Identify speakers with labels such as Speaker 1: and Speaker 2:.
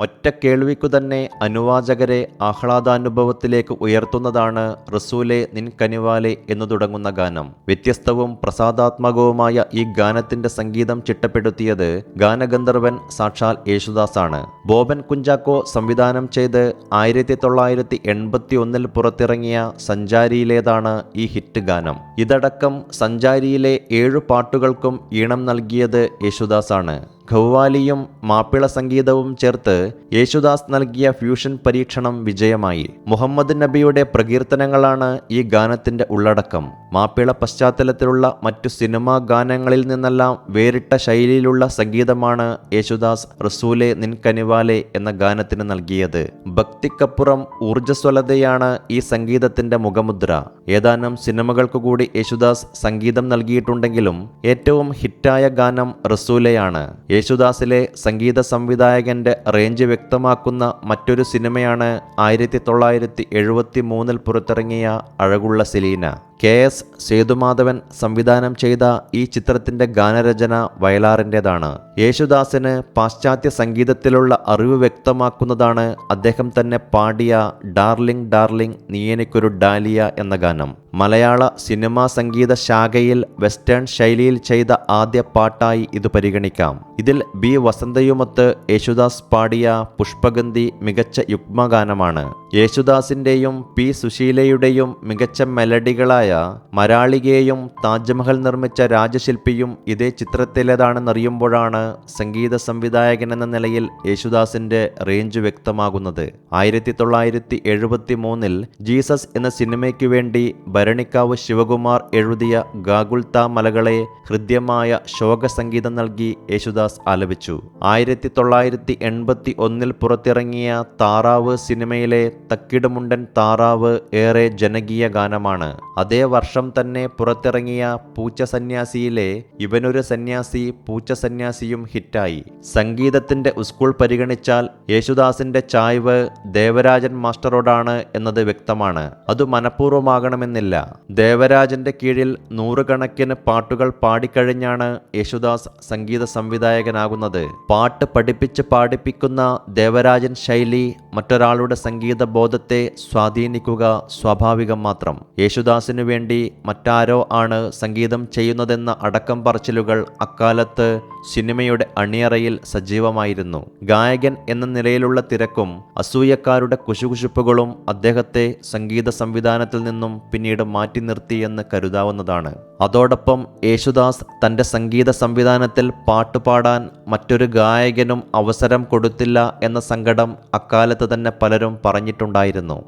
Speaker 1: ഒറ്റ കേൾവിക്കു തന്നെ അനുവാചകരെ ആഹ്ലാദാനുഭവത്തിലേക്ക് ഉയർത്തുന്നതാണ് റസൂലെ നിൻ കനിവാലെ എന്നു തുടങ്ങുന്ന ഗാനം. വ്യത്യസ്തവും പ്രസാദാത്മകവുമായ ഈ ഗാനത്തിന്റെ സംഗീതം ചിട്ടപ്പെടുത്തിയത് ഗാനഗന്ധർവൻ സാക്ഷാൽ യേശുദാസാണ്. ബോബൻ കുഞ്ചാക്കോ സംവിധാനം ചെയ്ത് ആയിരത്തി തൊള്ളായിരത്തി എൺപത്തി ഒന്നിൽ പുറത്തിറങ്ങിയ സഞ്ചാരിയിലേതാണ് ഈ ഹിറ്റ് ഗാനം. ഇതടക്കം സഞ്ചാരിയിലെ ഏഴു പാട്ടുകൾക്കും ഈണം നൽകിയത് യേശുദാസാണ്. ഖവ്വാലിയും മാപ്പിള സംഗീതവും ചേർത്ത് യേശുദാസ് നൽകിയ ഫ്യൂഷൻ പരീക്ഷണം വിജയമായി. മുഹമ്മദ് നബിയുടെ പ്രകീർത്തനങ്ങളാണ് ഈ ഗാനത്തിന്റെ ഉള്ളടക്കം. മാപ്പിള പശ്ചാത്തലത്തിലുള്ള മറ്റു സിനിമാ ഗാനങ്ങളിൽ നിന്നെല്ലാം വേറിട്ട ശൈലിയിലുള്ള സംഗീതമാണ് യേശുദാസ് റസൂലെ നിൻ കനിവാലെ എന്ന ഗാനത്തിന് നൽകിയത്. ഭക്തിക്കപ്പുറം ഊർജസ്വലതയാണ് ഈ സംഗീതത്തിന്റെ മുഖമുദ്ര. ഏതാനും സിനിമകൾക്കു കൂടി യേശുദാസ് സംഗീതം നൽകിയിട്ടുണ്ടെങ്കിലും ഏറ്റവും ഹിറ്റായ ഗാനം റസൂലയാണ്. യേശുദാസിലെ സംഗീത സംവിധായകന്റെ റേഞ്ച് വ്യക്തമാക്കുന്ന മറ്റൊരു സിനിമയാണ് ആയിരത്തി തൊള്ളായിരത്തി എഴുപത്തി മൂന്നിൽ പുറത്തിറങ്ങിയ അഴകുള്ള സെലീന. കെ എസ് സേതുമാധവൻ സംവിധാനം ചെയ്ത ഈ ചിത്രത്തിന്റെ ഗാനരചന വയലാറിന്റെതാണ്. യേശുദാസിന് പാശ്ചാത്യ സംഗീതത്തിലുള്ള അറിവ് വ്യക്തമാക്കുന്നതാണ് അദ്ദേഹം തന്നെ പാടിയ ഡാർലിംഗ് ഡാർലിംഗ് നീ എനിക്കൊരു ഡാലിയ എന്ന ഗാനം. മലയാള സിനിമാ സംഗീത ശാഖയിൽ വെസ്റ്റേൺ ശൈലിയിൽ ചെയ്ത ആദ്യ പാട്ടായി ഇത് പരിഗണിക്കാം. ഇതിൽ ബി വസന്തയുമൊത്ത് യേശുദാസ് പാടിയ പുഷ്പഗന്ധി മികച്ച യുഗ്മഗാനമാണ്. യേശുദാസിന്റെയും പി സുശീലയുടെയും മികച്ച മെലഡികളായ മരാളികയും താജ്മഹൽ നിർമ്മിച്ച രാജശില്പിയും ഇതേ ചിത്രത്തിലേതാണെന്നറിയുമ്പോഴാണ് സംഗീത സംവിധായകൻ എന്ന നിലയിൽ യേശുദാസിന്റെ റേഞ്ച് വ്യക്തമാകുന്നത്. ആയിരത്തി തൊള്ളായിരത്തി എഴുപത്തി മൂന്നിൽ ജീസസ് എന്ന സിനിമയ്ക്കു വേണ്ടി ഭരണിക്കാവ് ശിവകുമാർ എഴുതിയ ഗാഗുൽത്ത മലകളെ ഹൃദ്യമായ ശോകസംഗീതം നൽകി യേശുദാസ് ആലപിച്ചു. ആയിരത്തി തൊള്ളായിരത്തി എൺപത്തി ഒന്നിൽ പുറത്തിറങ്ങിയ താറാവ് സിനിമയിലെ തക്കിടുമുണ്ടൻ താറാവ് ഏറെ ജനകീയ ഗാനമാണ്. അതേ വർഷം തന്നെ പുറത്തിറങ്ങിയ പൂച്ച സന്യാസിയിലെ ഇവനൊരു സന്യാസി പൂച്ച സന്യാസിയും ഹിറ്റായി. സംഗീതത്തിന്റെ ഉസ്കൂൾ പരിഗണിച്ചാൽ യേശുദാസിന്റെ ചായ്വ് ദേവരാജൻ മാസ്റ്ററോടാണ് എന്നത് വ്യക്തമാണ്. അത് മനഃപൂർവമാകണമെന്നില്ല. ദേവരാജന്റെ കീഴിൽ നൂറുകണക്കിന് പാട്ടുകൾ പാടിക്കഴിഞ്ഞാണ് യേശുദാസ് സംഗീത സംവിധായകനാകുന്നത്. പാട്ട് പഠിപ്പിച്ച് പാടിപ്പിക്കുന്ന ദേവരാജൻ ശൈലി മറ്റൊരാളുടെ സംഗീത ബോധത്തെ സ്വാധീനിക്കുക സ്വാഭാവികം മാത്രം. യേശുദാസിനു വേണ്ടി മറ്റാരോ ആണ് സംഗീതം ചെയ്യുന്നതെന്ന അടക്കം പറച്ചിലുകൾ അക്കാലത്ത് സിനിമയുടെ അണിയറയിൽ സജീവമായിരുന്നു. ഗായകൻ എന്ന നിലയിലുള്ള തിരക്കും അസൂയക്കാരുടെ കുശുകുശുപ്പുകളും അദ്ദേഹത്തെ സംഗീത സംവിധാനത്തിൽ നിന്നും പിന്നീട് മാറ്റി നിർത്തിയെന്ന് കരുതാവുന്നതാണ്. അതോടൊപ്പം യേശുദാസ് തന്റെ സംഗീത സംവിധാനത്തിൽ പാട്ടുപാടാൻ മറ്റൊരു ഗായകനും അവസരം കൊടുത്തില്ല എന്ന സങ്കടം അക്കാലത്ത് തന്നെ പലരും പറഞ്ഞിട്ടുണ്ടായിരുന്നു.